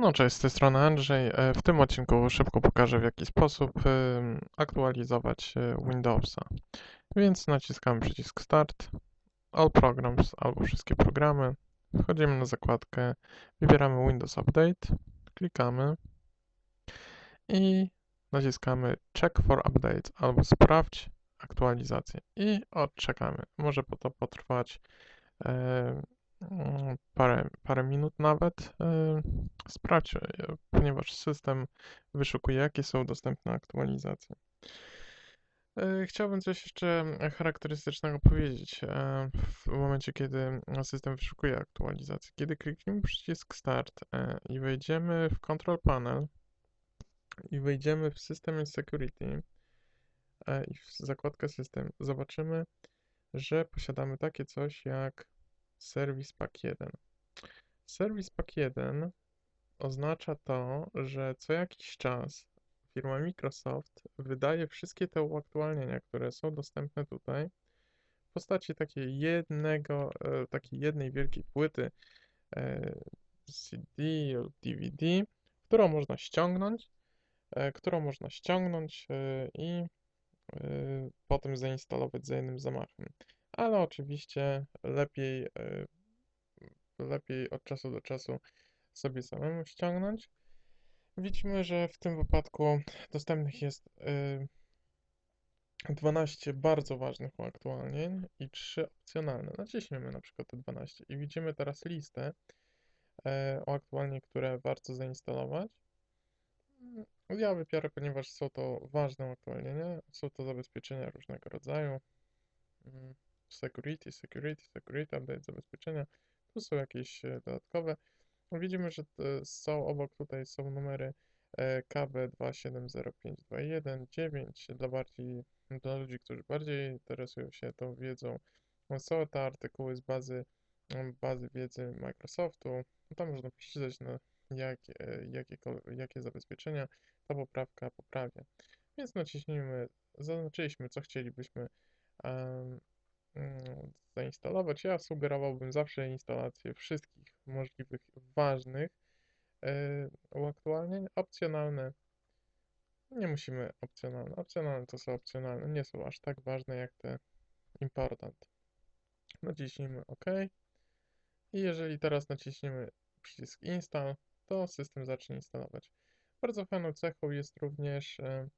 No, cześć, z tej strony Andrzej. E, W tym odcinku szybko pokażę, w jaki sposób aktualizować e, Windowsa. Więc naciskamy przycisk Start, All Programs albo wszystkie programy. Wchodzimy na zakładkę, wybieramy Windows Update, klikamy i naciskamy Check for Updates albo sprawdź aktualizację i odczekamy. Może po to potrwać parę, parę minut nawet. E, Sprawdź, e, ponieważ system wyszukuje, jakie są dostępne aktualizacje. E, Chciałbym coś jeszcze charakterystycznego powiedzieć w momencie, kiedy system wyszukuje aktualizację. Kiedy klikniemy przycisk Start i wejdziemy w Control Panel i wejdziemy w System and Security i w zakładkę System, zobaczymy, że posiadamy takie coś jak Service Pack 1. Service Pack 1 oznacza to, że co jakiś czas firma Microsoft wydaje wszystkie te uaktualnienia, które są dostępne tutaj, w postaci takiej jednego, e, takiej jednej wielkiej płyty e, CD lub DVD, którą można ściągnąć, e, którą można ściągnąć i potem zainstalować za jednym zamachem. Ale oczywiście lepiej, e, lepiej od czasu do czasu sobie samemu ściągnąć. Widzimy, że w tym wypadku dostępnych jest y, 12 bardzo ważnych uaktualnień i 3 opcjonalne. Naciśniemy na przykład te 12 i widzimy teraz listę e, uaktualnień, które warto zainstalować. Ja wybiorę, ponieważ są to ważne uaktualnienia, są to zabezpieczenia różnego rodzaju. Security, security, security, update zabezpieczenia. Tu są jakieś e, dodatkowe. Widzimy, że są obok tutaj są numery e, KB2705219 dla bardziej dla ludzi, którzy bardziej interesują się tą wiedzą. Są te artykuły z bazy, bazy wiedzy Microsoftu. Tam można przeczytać, na jak, e, jakie, jakie zabezpieczenia ta poprawka poprawia. Więc naciśnijmy, zaznaczyliśmy, co chcielibyśmy zainstalować. Ja sugerowałbym zawsze instalację wszystkich możliwych ważnych e, uaktualnień. Opcjonalne nie musimy opcjonalne. Opcjonalne to są opcjonalne, nie są aż tak ważne jak te important. Naciśnijmy OK. I jeżeli teraz naciśniemy przycisk Install, to system zacznie instalować. Bardzo fajną cechą jest również e,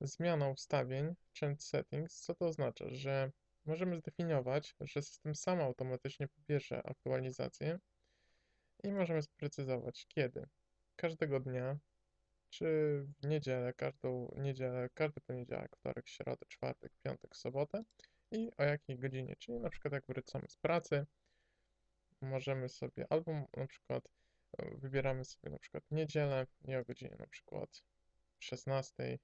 zmiana ustawień Change Settings. Co to oznacza? Że możemy zdefiniować, że system sam automatycznie pobierze aktualizację i możemy sprecyzować kiedy. Każdego dnia, czy w niedzielę, każdą niedzielę, każdy poniedziałek, wtorek, środę, czwartek, piątek, sobotę i o jakiej godzinie, czyli na przykład jak wracamy z pracy, możemy sobie albo na przykład e, wybieramy sobie na przykład niedzielę i o godzinie na przykład 16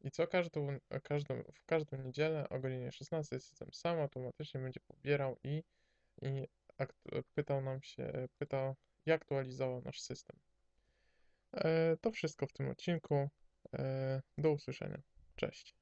i co każdą, każdą, w każdą niedzielę o godzinie 16 system sam automatycznie będzie pobierał i, i pytał nam się, pytał i aktualizował nasz system. E, To wszystko w tym odcinku. E, Do usłyszenia. Cześć.